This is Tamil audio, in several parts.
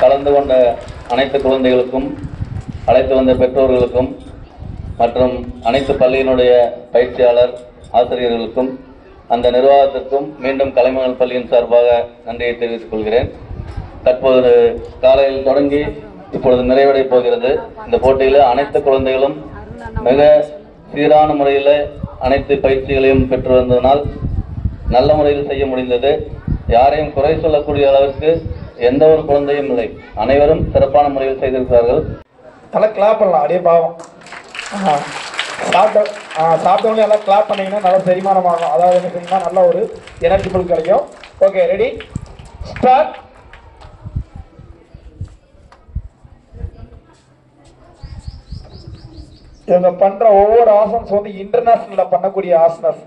கலந்து கொண்ட அனைத்து குழந்தைகளுக்கும் அழைத்து வந்த பெற்றோர்களுக்கும் மற்றும் அனைத்து பள்ளியினுடைய பயிற்சியாளர் ஆசிரியர்களுக்கும் அந்த நிர்வாகத்திற்கும் மீண்டும் கலைமகள் பள்ளியின் சார்பாக நன்றியை தெரிவித்துக் கொள்கிறேன். தற்போது காலையில் தொடங்கி இப்பொழுது நிறைவடை போகிறது. இந்த போட்டியில் அனைத்து குழந்தைகளும் மிக சீரான முறையில் அனைத்து பயிற்சிகளையும் பெற்று வந்ததனால் நல்ல முறையில் செய்ய முடிந்தது. யாரையும் குறை சொல்லக்கூடிய அளவிற்கு எந்த ஒரு குழந்தையும் இல்லை. அனைவரும் சிறப்பான முறையில் செய்திருக்கிறார்கள். நல்லா கிளாப் பண்ணலாம். அப்படியே பாவம். ஆ, சாப்பிட்ட ஆ, எல்லாம் கிளாப் பண்ணீங்கன்னா நல்லா செரிமானம் ஆகும் அதாவது என்ன நல்ல ஒரு எனர்ஜி ஃபுல் கிடைக்கும். ஓகே ரெடி ஸ்டார்ட் இவங்க பண்ணுற ஒவ்வொரு ஆசன்ஸ் வந்து இன்டர்நேஷ்னலில் பண்ணக்கூடிய ஆசனஸ்.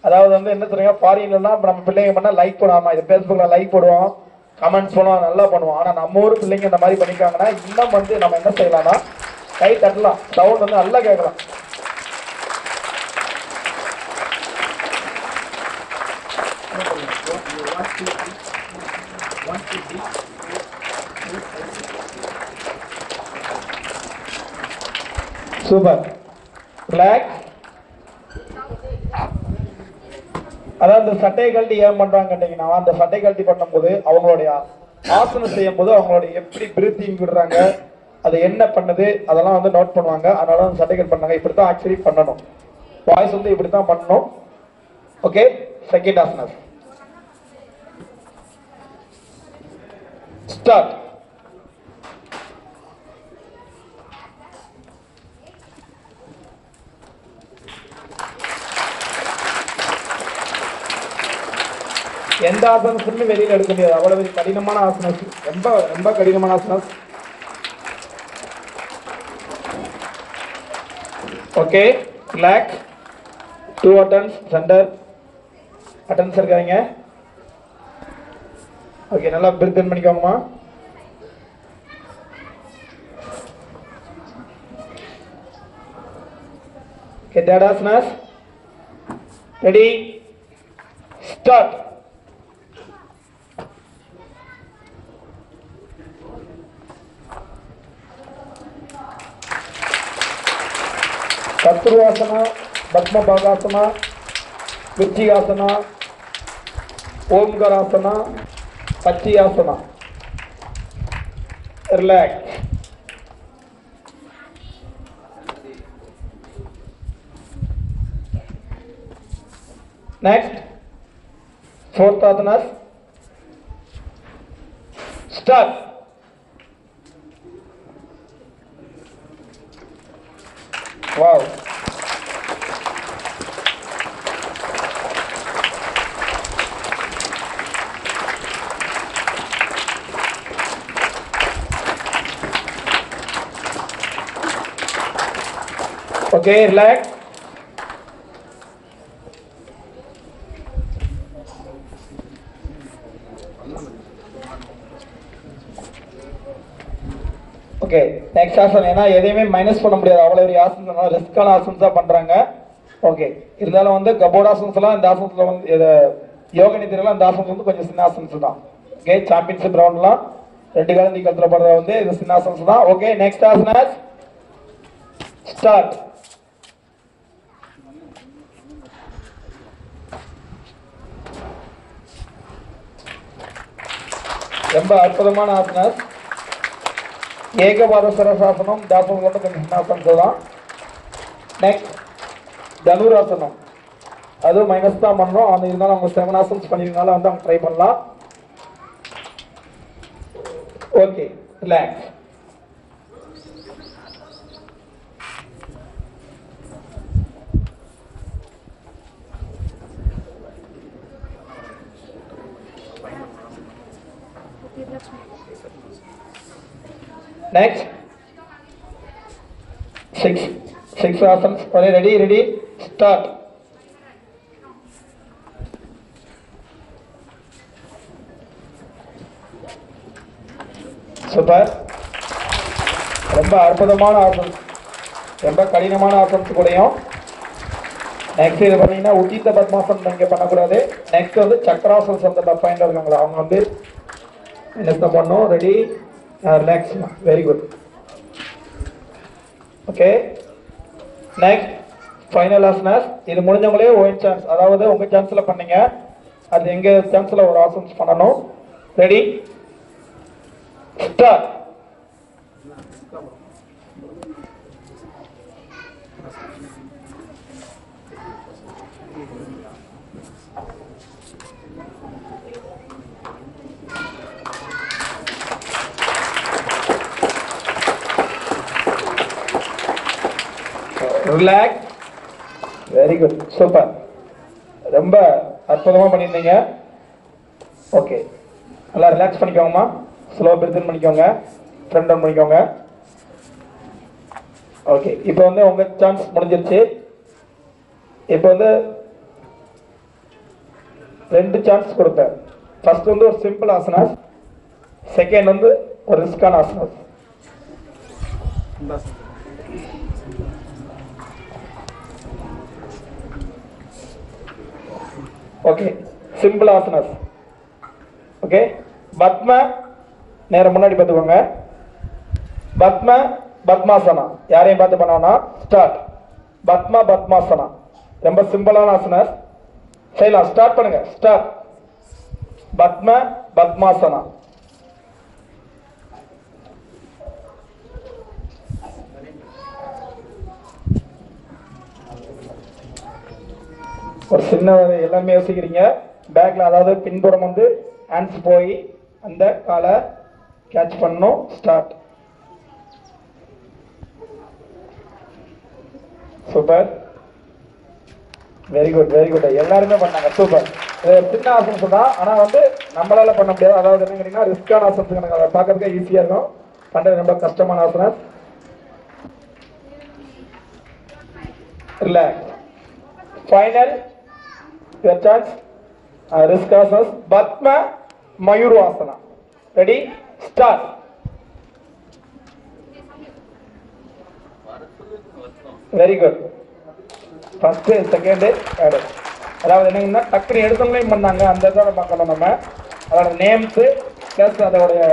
அதாவது வந்து என்ன சொல்றீங்க ஃபாரின்லாம் இப்போ நம்ம பிள்ளைங்க பண்ணால் லைக் போடாமல் இது ஃபேஸ்புக்கில் லைக் போடுவோம். கமெண்ட்ஸ் பண்ணுவோம் நல்லா பண்ணுவோம். ஆனால் நம்ம ஊர் பிள்ளைங்க இந்த மாதிரி பண்ணிக்காங்கன்னா இன்னும் வந்து நம்ம என்ன செய்யலாம்னா கை தட்டலாம். சவுண்ட் வந்து நல்லா கேட்கலாம். சூப்பர் ரிலாக்ஸ் அதாவது இந்த சட்டையை கழட்டி ஏன் பண்றாங்க கேட்டீங்கன்னா அந்த சட்டை கழட்டி பண்ணும்போது அவங்களுடைய ஆசனம் செய்யும் போது அவங்களுடைய எப்படி பிரீத்திங் விடுறாங்க அது என்ன பண்ணுது அதெல்லாம் வந்து நோட் பண்ணுவாங்க. அதனால அந்த சட்டைகள் பண்ணாங்க. இப்படி தான் ஆக்சுவலி பண்ணணும். வாய்ஸ் வந்து இப்படி தான் பண்ணணும். ஓகே செகண்ட் ஆசனம். ஸ்டார்ட் எந்த ஆசனத்துமே வெளியில் எடுக்க முடியாது. அவ்வளவு கடினமான ஆசனம். ரொம்ப ரொம்ப கடினமான ஆசனம். Okay relax to attendance centre attendance இருக்காங்க. ஓகே நல்லா பிரித்தன் பண்ணிக்கோங்கம்மா okay third asanas ready start ಕರ್ತೃವಾಸನ ಪದ್ಮಭಾಗಾಸನ ಕುರ್ಚಿಯಾಸನ ಓಂಕಾರಾಸನ ಪಚ್ಚಿಯಾಸನ relax next fourth asana start Okay, relax. Okay next asana ஏன்னா எதையுமே மைனஸ் பண்ண முடியாது. அவ்வளோ பெரிய ஆசனம் ரிஸ்கான ஆசன்ஸ் தான் பண்ணுறாங்க ஓகே இருந்தாலும் வந்து கபோர்ட் ஆசன்ஸ்லாம் இந்த ஆசனத்தில் வந்து யோக நிதிரெல்லாம் இந்த ஆசன்ஸ் வந்து கொஞ்சம் சின்ன ஆசன்ஸ் தான். ஓகே சாம்பியன்ஷிப் ரவுண்ட்லாம் ரெண்டு காலம் நீ கத்துற வந்து இது சின்ன ஆசன்ஸ் தான். ஓகே நெக்ஸ்ட் ஆசனாஸ் ஸ்டார்ட் ரொம்ப அற்புதமான ஆசனர். ஏகபாத சரசாசனம் தாசனம் கொண்டு கொஞ்சம் சின்னாசனம் தான் நெக்ஸ்ட் தனுராசனம். அதுவும் மைனஸ் தான் பண்ணோம் அந்த இருந்தாலும் அவங்க செவன் ஆசன்ஸ் பண்ணியிருந்தாலும் வந்து அவங்க ட்ரை பண்ணலாம். Okay relax Next. Six. Six asanas. Are ready ready? Ready? Start. Super ரொம்ப அற்புதமான ஆசனம் ரொம்ப கடினமான ஆசனத்து கூடயும் நெக்ஸ்ட் இது பார்த்தீங்கன்னா உச்சித்த பத்மாசனம் இங்கே பண்ணக்கூடாது நெக்ஸ்ட் வந்து சக்கராசனம் அந்த பாயிண்ட் இருக்காங்களா அவங்க வந்து என்ன பண்ணும் ready relax very good okay next final asanas இது முடிஞ்சவங்களே ஒயின் சான்ஸ் அதாவது உங்கள் சான்ஸில் பண்ணீங்க. அது எங்கள் சான்ஸில் ஒரு ஆசன்ஸ் பண்ணணும். Ready start relax very good super ரொம்ப அற்புதமாக பண்ணியிருந்தீங்க. ஓகே நல்லா ரிலாக்ஸ் பண்ணிக்கோங்கம்மா. ஸ்லோ பிரித்தன் பண்ணிக்கோங்க. ஃப்ரெண்ட் டவுன் பண்ணிக்கோங்க. ஓகே இப்போ வந்து உங்கள் சான்ஸ் முடிஞ்சிருச்சு. இப்போ வந்து ரெண்டு சான்ஸ் கொடுப்பேன். ஃபர்ஸ்ட் வந்து ஒரு சிம்பிள் ஆசனாஸ் செகண்ட் வந்து ஒரு ரிஸ்கான asanas okay simple asanas okay Padma நேரம் முன்னாடி பார்த்துக்கோங்க. பத்ம பத்மாசனா யாரையும் பார்த்து பண்ணோம்னா ஸ்டார்ட் பத்மா பத்மாசனா ரொம்ப சிம்பிளான ஆசனாஸ் செய்யலாம் ஸ்டார்ட் பண்ணுங்க. ஸ்டார்ட் பத்ம பத்மாசனா ஒரு சின்ன எல்லாமே யோசிக்கிறீங்க. பேக்கில் அதாவது பின்புறம் வந்து ஹேண்ட்ஸ் போய் அந்த காலை கேட்ச் பண்ணணும் start super very good very good எல்லாருமே பண்ணாங்க. சூப்பர் சின்ன ஆசன்ஸ் தான் ஆனால் வந்து நம்மளால பண்ண முடியாது. அதாவது என்ன கேட்டிங்கன்னா ரிஸ்கான ஆசன்ஸ் எனக்கு அதை பார்க்கறதுக்கு ஈஸியாக இருக்கும். பண்ணுறது ரொம்ப கஷ்டமான ஆசனம் relax final your uh, risk asas batma mayuru asana ready? Start. Very good first second third அதாவது என்னங்கன்னா டக்குனு எடுத்தவங்களே பண்ணாங்க. அந்த இதை பார்க்கணும் நம்ம. அதோட நேம்ஸ் ப்ளஸ் அதோடைய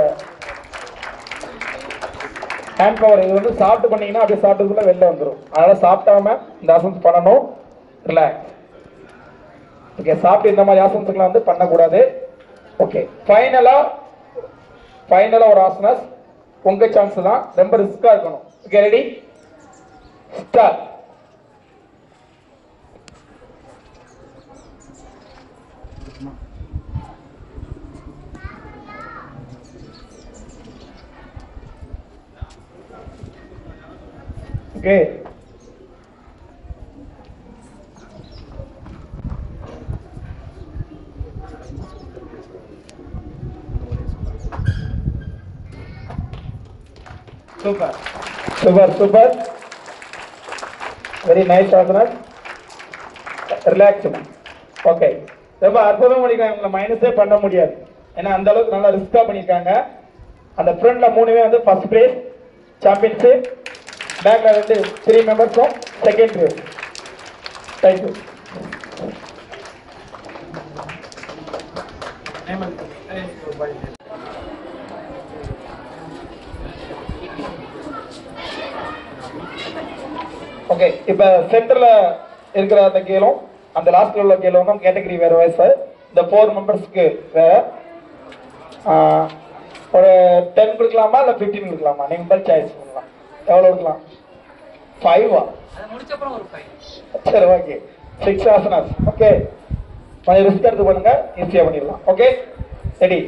ஹேண்ட் பவர் இது வந்து சாப்பிட்டு பண்ணீங்கன்னா அப்படியே சாப்பிட்டதுக்குள்ள வெளில வந்துடும் அதனால சாப்பிட்டாம இந்த அசன்ஸ் பண்ணணும். ரிலாக்ஸ் ஓகே சாப்பிட்டு இந்த மாதிரி ஆசனத்துக்குலாம் வந்து பண்ணக்கூடாது. ஓகே ஃபைனலாக ஃபைனலாக ஒரு ஆசனஸ். உங்கள் சான்ஸ் தான். ரொம்ப ரிஸ்க்காக இருக்கணும். Okay ready start okay super. Super super. Very nice ஆசனர் relax okay ரொம்ப அற்புதம் பண்ணிருக்காங்க. உங்களை மைனஸே பண்ண முடியாது. ஏன்னா அந்த அளவுக்கு நல்லா ரிஸ்கா பண்ணியிருக்காங்க அந்த ஃப்ரண்ட்ல மூணுமே வந்து ஃபர்ஸ்ட் பிளேஸ் சாம்பியன்ஷிப் பேக்ல வந்து three மெம்பர்ஸும் second place thank you okay இப்போ சென்டர்ல இருக்கிற அந்த கேளும் அந்த லாஸ்ட்ல உள்ள கேளும் கேட்டகரி வேற வயசு இந்த ஃபோர் மெம்பர்ஸ்க்கு வேற ஒரு டென் கொடுக்கலாமா இல்லை ஃபிஃப்டீன் கொடுக்கலாமா? நீங்க முதல் சாய்ஸ் பண்ணலாம் எவ்வளோ கொடுக்கலாம்? ஃபைவா சரி ஓகே சிக்ஸ் ஆசனாஸ் ஓகே கொஞ்சம் ரிஸ்க் எடுத்து பண்ணுங்க ஈஸியாக பண்ணிடலாம். ஓகே ரெடி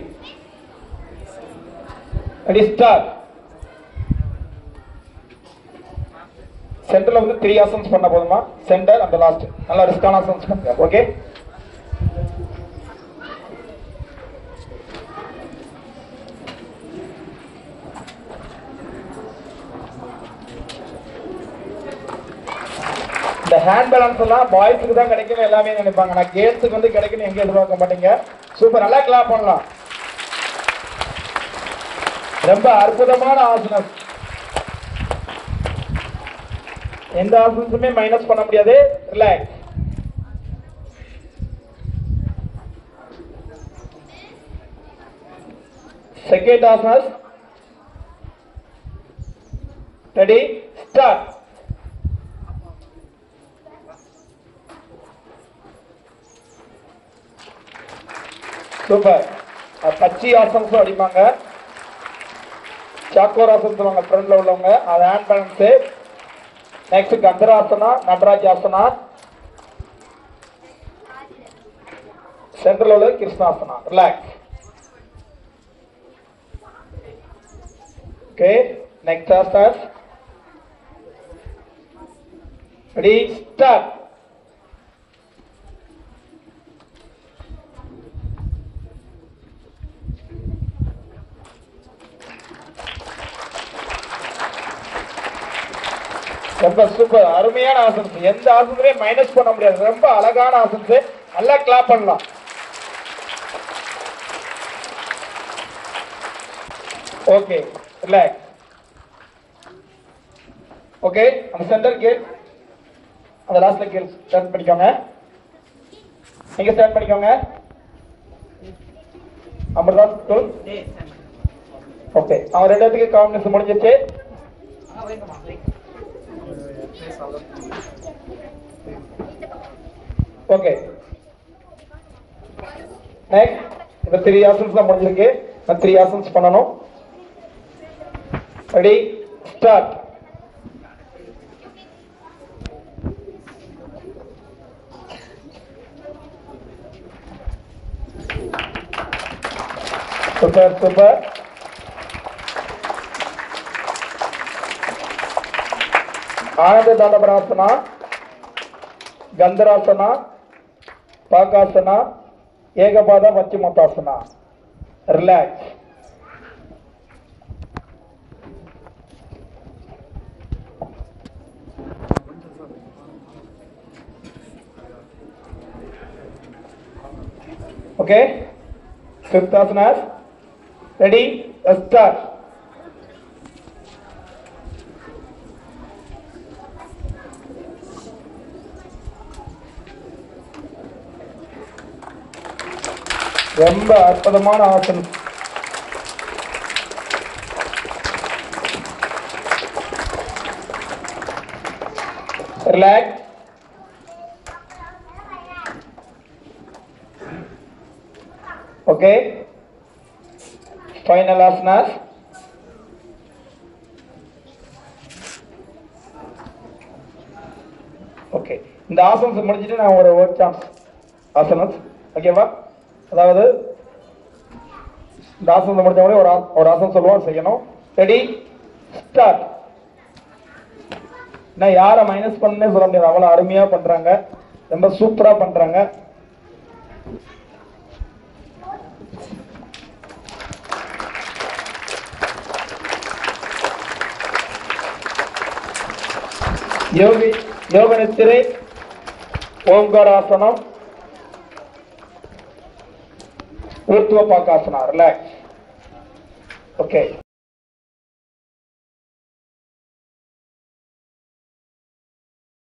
ரெடி ஸ்டார்ட் சென்டர்ல வந்து த்ரீ ஆசன்ஸ் பண்ண போதுமா? சென்டர் அந்த லாஸ்ட் நல்லா ரிஸ்கான ஆசன்ஸ் பண்ணுங்க ஓகே இந்த ஹேண்ட் பேலன்ஸ் எல்லாம் பாய்ஸுக்கு தான் கிடைக்கும் எல்லாமே நினைப்பாங்க. நான் கேர்ள்ஸுக்கு வந்து கிடைக்கும்னு எங்கே எதிர்பார்க்க மாட்டீங்க. சூப்பர் நல்லா கிளாப் பண்ணலாம். ரொம்ப அற்புதமான ஆசனம். எந்த ஆசனத்துமே மைனஸ் பண்ண முடியாது. Relax second asanas ready start super பச்சி ஆசன்ஸும் அடிப்பாங்க. சாக்கோர் ஆசன் சொல்லுவாங்க ஃப்ரண்ட்ல உள்ளவங்க. அது ஹேண்ட் பேலன்ஸு நெக்ஸ்ட் கந்தராசனா நடராஜ் ஆசனா சென்ட்ரல் உள்ள கிருஷ்ணாசனா ரிலாக்ஸ் ஓகே நெக்ஸ்ட் ஆசன் ரொம்ப சூப்பர் அருமையான ஆசன்ஸ் எந்த ஆசனமே மைனஸ் பண்ண முடியாது. ரொம்ப அழகான ஆசன்ஸ் நல்லா கிளாப் பண்ணலாம். ஓகே ரிலாக்ஸ் ஓகே அந்த சென்டர் கேள் அந்த லாஸ்ட்ல கேள் ஸ்டார்ட் பண்ணிக்கோங்க. நீங்க ஸ்டார்ட் பண்ணிக்கோங்க. அமிர்தாஸ் ஓகே அவன் ரெண்டு பேத்துக்கு காம்பினேஷன் முடிஞ்சிச்சு. ஓகே நெக்ஸ்ட் இப்போ த்ரீ ஆசன்ஸ் தான் முடிஞ்சிருக்கு. நான் த்ரீ ஆசன்ஸ் பண்ணணும். ரெடி ஸ்டார்ட் சூப்பர் சூப்பர் ఆనందదండభ్రాసన గంధరాసన పాకాసన ఏకపాద పశ్చిమతాసన రిలాక్స్ ఓకే ఫిఫ్త్ ఆసన రెడీ స్టార్ట్ ரொம்ப அற்புதமான ஆசனம். Relax okay final asanas okay இந்த ஆசனத்தை முடிச்சுட்டு நான் ஒரு ஒர்க் சான்ஸ் ஆசனஸ் ஓகேவா அதாவது இந்த ஆசனத்தை முடிஞ்ச ஒரு ஒரு ஆசனம் சொல்லுவோம் செய்யணும். ரெடி ஸ்டார்ட் நான் யாரை மைனஸ் பண்ணே சொல்ல முடியாது. அவ்வளோ அருமையாக பண்ணுறாங்க ரொம்ப சூப்பராக பண்ணுறாங்க யோகி யோக நித்திரை ஓம்காராசனம். ஊர்த்துவ பாக்காசனா ரிலாக்ஸ் ஓகே